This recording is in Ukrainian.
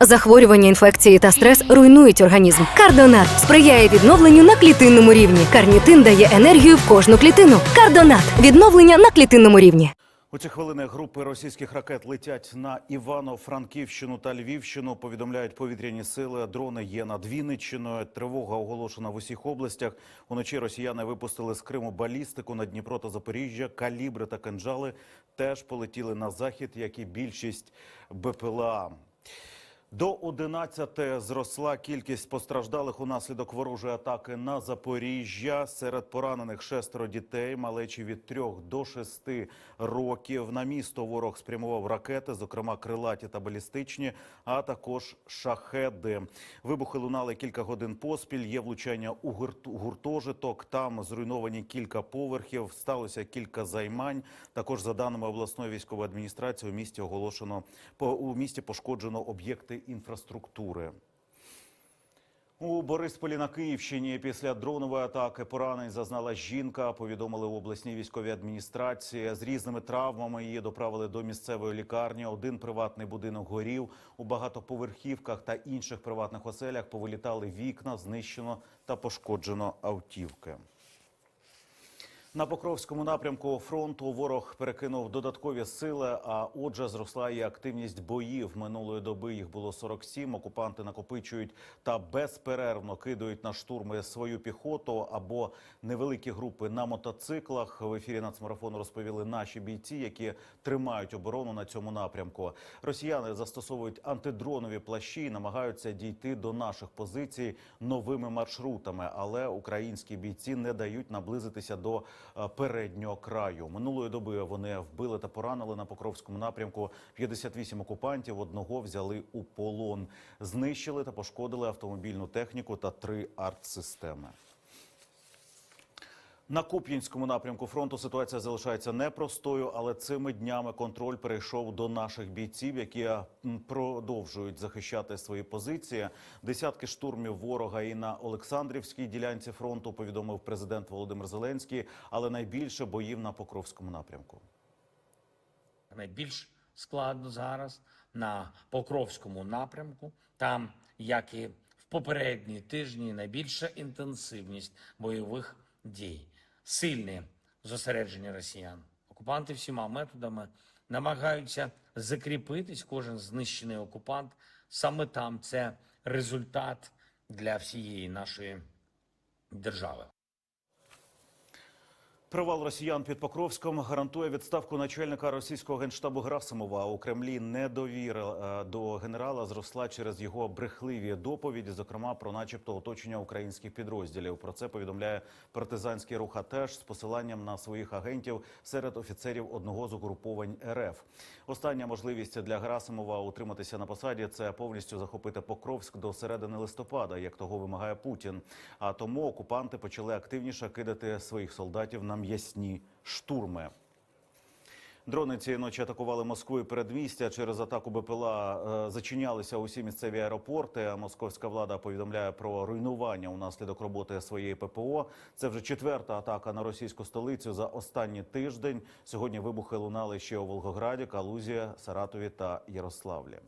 Захворювання, інфекції та стрес руйнують організм. Кардонат сприяє відновленню на клітинному рівні. Карнітин дає енергію в кожну клітину. Кардонат відновлення на клітинному рівні. У ці хвилини групи російських ракет летять на Івано-Франківщину та Львівщину. Повідомляють повітряні сили. Дрони є над Вінниччиною. Тривога оголошена в усіх областях. Уночі росіяни випустили з Криму балістику на Дніпро та Запоріжжя. Калібри та кинджали теж полетіли на захід, як і більшість БПЛА. До 11 зросла кількість постраждалих унаслідок ворожої атаки на Запоріжжя. Серед поранених шестеро дітей, малечі від 3 до 6 років. На місто ворог спрямував ракети, зокрема крилаті та балістичні, а також шахеди. Вибухи лунали кілька годин поспіль. Є влучання у гурт- гуртожиток. Там зруйновані кілька поверхів. Сталося кілька займань. Також за даними обласної військової адміністрації, у місті оголошено у місті пошкоджено об'єкти інфраструктури. У Борисполі на Київщині після дронової атаки поранень зазнала жінка. Повідомили в обласній військовій адміністрації. З різними травмами її доправили до місцевої лікарні. Один приватний будинок горів. У багатоповерхівках та інших приватних оселях повилітали вікна, знищено та пошкоджено автівки. На Покровському напрямку фронту ворог перекинув додаткові сили, а отже, зросла і активність боїв. Минулої доби їх було 47. Окупанти накопичують та безперервно кидають на штурми свою піхоту або невеликі групи на мотоциклах. В ефірі нацмарафону розповіли наші бійці, які тримають оборону на цьому напрямку. Росіяни застосовують антидронові плащі і намагаються дійти до наших позицій новими маршрутами, але українські бійці не дають наблизитися до переднього краю. Минулої доби вони вбили та поранили на Покровському напрямку 58 окупантів. Одного взяли у полон, знищили та пошкодили автомобільну техніку та три артсистеми. На Куп'янському напрямку фронту ситуація залишається непростою, але цими днями контроль перейшов до наших бійців, які продовжують захищати свої позиції. Десятки штурмів ворога і на Олександрівській ділянці фронту повідомив президент Володимир Зеленський, але найбільше боїв на Покровському напрямку. найбільш складно зараз на Покровському напрямку. Там, як і в попередні тижні, найбільша інтенсивність бойових дій, сильне зосередження росіян. Окупанти всіма методами намагаються закріпитись. Кожен знищений окупант саме там це результат для всієї нашої держави. Провал росіян під Покровськом гарантує відставку начальника російського генштабу Грасимова. У Кремлі недовіра е, до генерала зросла через його брехливі доповіді, зокрема про, начебто, оточення українських підрозділів. Про це повідомляє партизанський рух АТЕШ з посиланням на своїх агентів серед офіцерів одного з угруповань РФ. Остання можливість для Грасимова утриматися на посаді це повністю захопити Покровськ до середини листопада, як того вимагає Путін. А тому окупанти почали активніше кидати своїх солдатів на м'ясні штурми. Дрони цієї ночі атакували Москву і передмістя. Через атаку БПЛА е, зачинялися усі місцеві аеропорти. Московська влада повідомляє про руйнування унаслідок роботи своєї ППО. Це вже четверта атака на російську столицю за останній тиждень. Сьогодні вибухи лунали ще у Волгограді, Калузі, Саратові та Ярославлі.